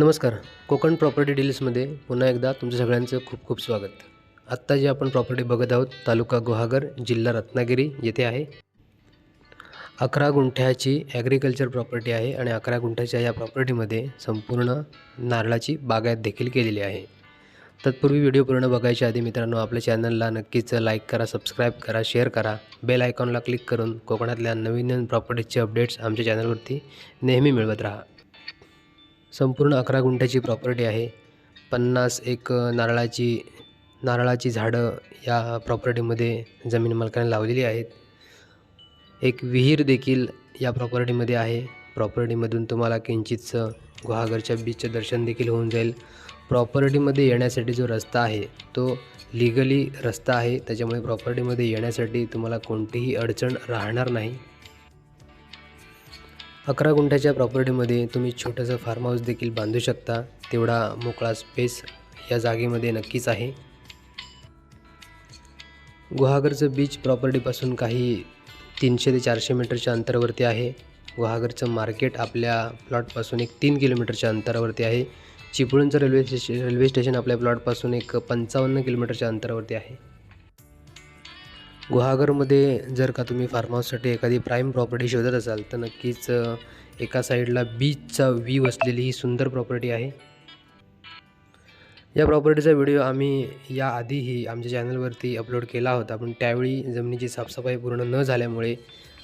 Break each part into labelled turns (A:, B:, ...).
A: नमस्कार. कोकण प्रॉपर्टी डील्समध्ये पुन्हा एकदा तुमचं सगळ्यांचं खूप खूप स्वागत. आत्ता जे आपण प्रॉपर्टी बघत आहोत तालुका गुहागर जिल्हा रत्नागिरी येथे आहे. अकरा गुंठ्याची ॲग्रिकल्चर प्रॉपर्टी आहे आणि अकरा गुंठ्याच्या या प्रॉपर्टीमध्ये संपूर्ण नारळाची बागायत देखील केलेली आहे. तत्पूर्वी व्हिडिओ पूर्ण बघायच्या आधी मित्रांनो आपल्या चॅनलला नक्कीच लाईक करा सबस्क्राईब करा शेअर करा. बेल आयकॉनला क्लिक करून कोकणातल्या नवीन नवीन प्रॉपर्टीजचे अपडेट्स आमच्या चॅनलवरती नेहमी मिळवत राहा. संपूर्ण अकरा गुंठ्याची प्रॉपर्टी आहे. पन्नास एक नारळाची नारळाची झाडं या प्रॉपर्टीमध्ये जमीन मालकाने लावलेली आहेत. एक विहीर देखील या प्रॉपर्टीमध्ये आहे. प्रॉपर्टीमधून तुम्हाला किंचितचं गुहागरच्या बीचचं दर्शन देखील होऊन जाईल. प्रॉपर्टीमध्ये येण्यासाठी जो रस्ता आहे तो लिगली रस्ता आहे. त्याच्यामुळे प्रॉपर्टीमध्ये येण्यासाठी तुम्हाला कोणतीही अडचण राहणार नाही. अकरा गुंठ्याच्या प्रॉपर्टीमध्ये तुम्ही छोटंसं फार्म हाऊस देखील बांधू शकता. तेवढा मोकळा स्पेस या जागेमध्ये नक्कीच आहे. गुहागरचं बीच प्रॉपर्टीपासून काही तीनशे ते चारशे मीटरच्या अंतरावरती आहे. गुहागरचं मार्केट आपल्या प्लॉटपासून एक तीन किलोमीटरच्या अंतरावरती आहे. चिपळूणचं रेल्वे स्टेशन रेल्वे स्टेशन आपल्या प्लॉटपासून एक पंचावन्न किलोमीटरच्या अंतरावरती आहे. गुहागरमध्ये जर का तुम्ही फार्म हाऊससाठी एखादी प्राईम प्रॉपर्टी शोधत असाल तर नक्कीच एका साईडला बीचचा व्ह्यू असलेली ही सुंदर प्रॉपर्टी आहे. या प्रॉपर्टीचा व्हिडिओ आम्ही याआधीही आमच्या चॅनलवरती अपलोड केला होता पण त्यावेळी जमिनीची साफसफाई पूर्ण न झाल्यामुळे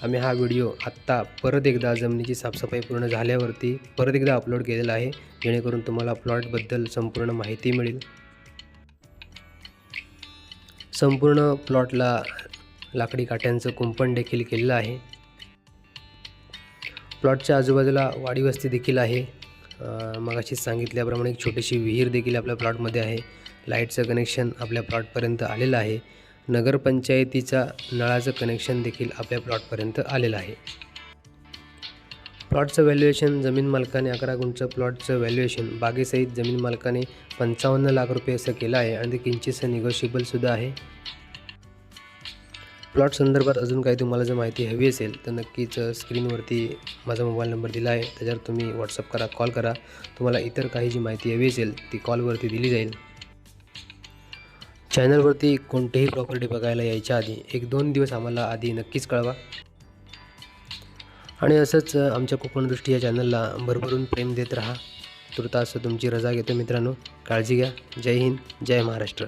A: आम्ही हा व्हिडिओ आत्ता परत एकदा जमिनीची साफसफाई पूर्ण झाल्यावरती परत एकदा अपलोड केलेला आहे जेणेकरून तुम्हाला प्लॉटबद्दल संपूर्ण माहिती मिळेल. संपूर्ण प्लॉटला लाकडी काट्यांचं कुंपण देखील केलेलं आहे. प्लॉटच्या आजूबाजूला वाडी वस्ती देखील आहे. अं, मगाशीच सांगितल्याप्रमाणे एक छोटीशी विहीर देखील आपल्या प्लॉटमध्ये आहे. लाईटचं कनेक्शन आपल्या प्लॉटपर्यंत आलेलं आहे. नगरपंचायतीचा नळाचं कनेक्शन देखील आपल्या प्लॉटपर्यंत आलेलं आहे. प्लॉटचं व्हॅल्युएशन जमीन मालकाने अकरा गुंठचं प्लॉटचं व्हॅल्युएशन बागेसहित जमीन मालकाने पंचावन्न लाख रुपये असं केलं आहे आणि ते किंचितसं निगोशिएबलसुद्धा आहे. प्लॉट संदर्भात अजून काही तुम्हाला जर माहिती हवी असेल तर नक्कीच स्क्रीनवरती माझा मोबाईल नंबर दिला आहे त्याच्यावर तुम्ही व्हॉट्सअप करा कॉल करा. तुम्हाला इतर काही जी माहिती हवी असेल ती कॉलवरती दिली जाईल. चॅनलवरती कोणतेही प्रॉपर्टी बघायला यायच्या आधी एक दोन दिवस आम्हाला आधी नक्कीच कळवा. आणि असंच आमच्या कोकणदृष्टी या चॅनलला भरभरून प्रेम देत राहा. तुर्तास तुमची रजा घेतो मित्रांनो. काळजी घ्या. जय हिंद. जय महाराष्ट्र.